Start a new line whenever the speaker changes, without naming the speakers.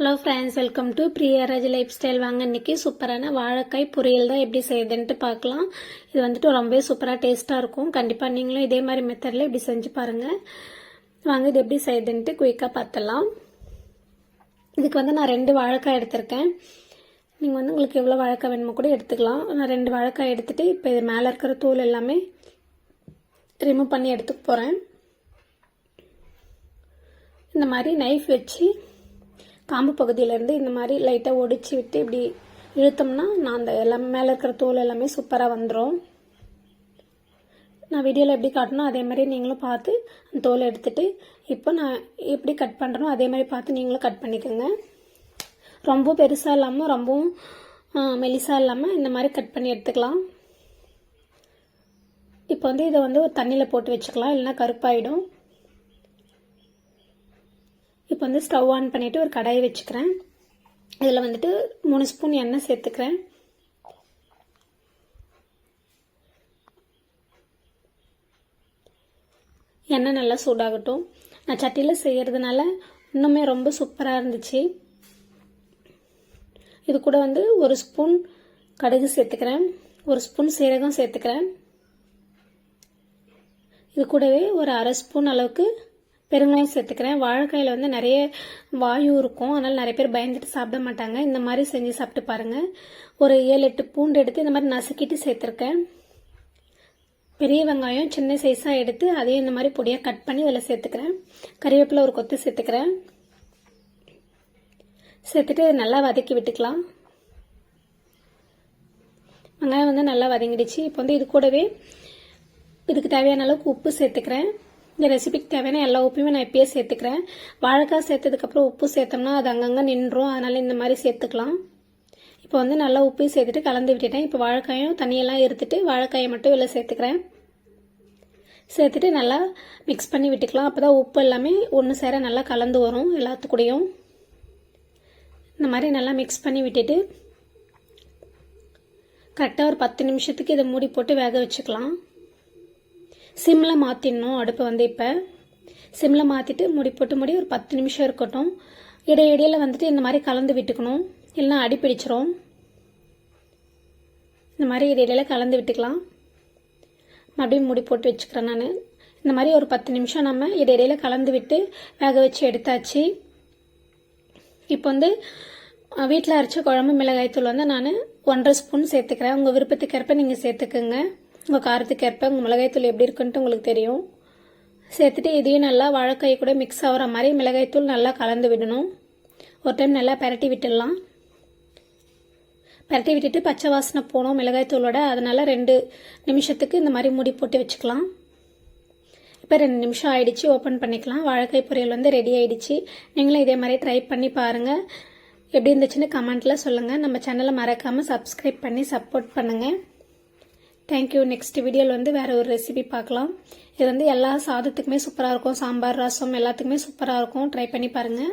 Hello friends welcome to Priyaraj lifestyle வாங்க இன்றைக்கி சூப்பரான வாழைக்காய் பொரியல் தான் எப்படி செய்யுதுன்ட்டு பார்க்கலாம். இது வந்துட்டு ரொம்பவே சூப்பராக டேஸ்ட்டாக இருக்கும். கண்டிப்பாக நீங்களும் இதே மாதிரி மெத்தடில் இப்படி செஞ்சு பாருங்கள் வாங்க இது எப்படி செய்யுதுன்ட்டு குயிக்காக பார்த்துடலாம். இதுக்கு வந்து நான் ரெண்டு வாழைக்காய் எடுத்திருக்கேன். நீங்கள் வந்து உங்களுக்கு எவ்வளோ வாழைக்காய் வேணுமோ கூட எடுத்துக்கலாம். நான் ரெண்டு வாழைக்காய் எடுத்துகிட்டு இப்போ இது மேலே இருக்கிற தூள் எல்லாமே ரிமூவ் பண்ணி எடுத்துக்க போகிறேன் இந்த மாதிரி நைஃப் வச்சு காம்பு பகுதியிலேருந்து இந்த மாதிரி லைட்டாக ஒடிச்சு விட்டு இப்படி இழுத்தோம்னா நான் அந்த எல்லாம் மேலே இருக்கிற தோல் எல்லாமே சூப்பராக வந்துடும் நான் வீடியோவில் எப்படி காட்டணும் அதே மாதிரி நீங்களும் பார்த்து அந்த தோலை எடுத்துகிட்டு இப்போ நான் எப்படி கட் பண்ணுறனோ அதே மாதிரி பார்த்து நீங்களும் கட் பண்ணிக்கோங்க. ரொம்ப பெருசாக இல்லாமல் ரொம்பவும் மெலிசாக இல்லாமல் இந்த மாதிரி கட் பண்ணி எடுத்துக்கலாம். இப்போ வந்து இதை வந்து ஒரு தண்ணியில் போட்டு வச்சுக்கலாம். இல்லைன்னா கருப்பாயிடும். இப்போ வந்து ஸ்டவ் ஆன் பண்ணிவிட்டு ஒரு கடாயை வச்சுக்கிறேன். இதில் வந்துட்டு மூணு ஸ்பூன் எண்ணெய் சேர்த்துக்கிறேன். எண்ணெய் நல்லா சூடாகட்டும். நான் சட்டியில் செய்கிறதுனால இன்னுமே ரொம்ப சூப்பராக இருந்துச்சு. இது கூட வந்து ஒரு ஸ்பூன் கடுகு சேர்த்துக்கிறேன். ஒரு ஸ்பூன் சீரகம் சேர்த்துக்கிறேன். இது கூடவே ஒரு அரை ஸ்பூன் அளவுக்கு பெருங்காயம் சேர்த்துக்கிறேன். வாழைக்காயில் வந்து நிறைய வாயு இருக்கும். அதனால் நிறைய பேர் பயந்துட்டு சாப்பிட மாட்டாங்க. இந்த மாதிரி செஞ்சு சாப்பிட்டு பாருங்கள் ஒரு ஏழு எட்டு பூண்டு எடுத்து இந்த மாதிரி நசுக்கிட்டு சேர்த்துருக்கேன். பெரிய வெங்காயம் சின்ன சைஸாக எடுத்து அதையும் இந்த மாதிரி பொடியாக கட் பண்ணி அதில் சேர்த்துக்கிறேன். கறிவேப்பிலை ஒரு கொத்து சேர்த்துக்கிறேன். சேர்த்துட்டு நல்லா வதக்கி விட்டுக்கலாம். வெங்காயம் வந்து நல்லா வதங்கிடுச்சு. இப்போ வந்து இது கூடவே இதுக்கு தேவையான அளவுக்கு உப்பு சேர்த்துக்கிறேன். இந்த ரெசிபிக்கு தேவையான எல்லா உப்பையுமே நான் இப்பயே சேர்த்துக்கிறேன். வாழைக்காய் சேர்த்ததுக்கப்புறம் உப்பு சேர்த்தோம்னா அது அங்கங்கே நின்றும். அதனால் இந்த மாதிரி சேர்த்துக்கலாம். இப்போ வந்து நல்லா உப்பு சேர்த்துட்டு கலந்து விட்டுட்டேன். இப்போ வாழைக்காயும் தண்ணியெல்லாம் எடுத்துட்டு வாழைக்காயை மட்டும் இதில் சேர்த்துக்கிறேன். சேர்த்துட்டு நல்லா மிக்ஸ் பண்ணி விட்டுக்கலாம். அப்போ தான் உப்பு எல்லாமே ஒன்று சேர நல்லா கலந்து வரும் எல்லாத்துக்கூடையும். இந்த மாதிரி நல்லா மிக்ஸ் பண்ணி விட்டுட்டு கரெக்டாக ஒரு பத்து நிமிஷத்துக்கு இதை மூடி போட்டு வேக வச்சுக்கலாம். சிம்மில் மாற்றிடணும் அடுப்பை வந்து இப்போ. சிம்மில் மாற்றிட்டு முடி போட்டு முடி ஒரு பத்து நிமிஷம் இருக்கட்டும். இடையிடையில் வந்துட்டு இந்த மாதிரி கலந்து விட்டுக்கணும். இல்லைனா அடி பிடிச்சிரும். இந்த மாதிரி இடையில கலந்து விட்டுக்கலாம். மறுபடியும் முடி போட்டு வச்சுக்கிறேன் நான். இந்த மாதிரி ஒரு பத்து நிமிஷம் நம்ம இடையில கலந்து விட்டு வேக வச்சு எடுத்தாச்சு. இப்போ வந்து வீட்டில் அரைச்ச குழம்பு மிளகாய்த்தூள் வந்து நான் ஒன்றரை ஸ்பூன் சேர்த்துக்கிறேன். உங்கள் விருப்பத்துக்கேற்ப நீங்கள் சேர்த்துக்குங்க. உங்கள் காரத்துக்கு ஏற்ப உங்கள் மிளகாய்த்தூள் எப்படி இருக்குன்ட்டு உங்களுக்கு தெரியும். சேர்த்துட்டு இதையும் நல்லா வாழைக்காய் கூட மிக்ஸ் ஆகிற மாதிரி மிளகாய்த்தூள் நல்லா கலந்து விடணும். ஒரு டைம் நல்லா பரட்டி விட்டுடலாம். பரட்டி விட்டுட்டு பச்சை வாசனை போனோம் மிளகாய்த்தூளோட அதனால் ரெண்டு நிமிஷத்துக்கு இந்த மாதிரி மூடி போட்டு வச்சுக்கலாம். இப்போ ரெண்டு நிமிஷம் ஆயிடுச்சு ஓப்பன் பண்ணிக்கலாம். வாழைக்காய் பொரியல் வந்து ரெடி ஆயிடுச்சு. நீங்களும் இதே மாதிரி ட்ரை பண்ணி பாருங்கள் எப்படி இருந்துச்சுன்னு கமெண்ட்டில் சொல்லுங்கள் நம்ம சேனலை மறக்காமல் சப்ஸ்கிரைப் பண்ணி சப்போர்ட் பண்ணுங்கள் தேங்க்யூ நெக்ஸ்ட் வீடியோவில் வந்து வேறு ஒரு ரெசிபி பார்க்கலாம். இது வந்து எல்லா சாதத்துக்குமே சூப்பராக இருக்கும். சாம்பார் ரசம் எல்லாத்துக்குமே சூப்பராக இருக்கும். ட்ரை பண்ணி பாருங்கள்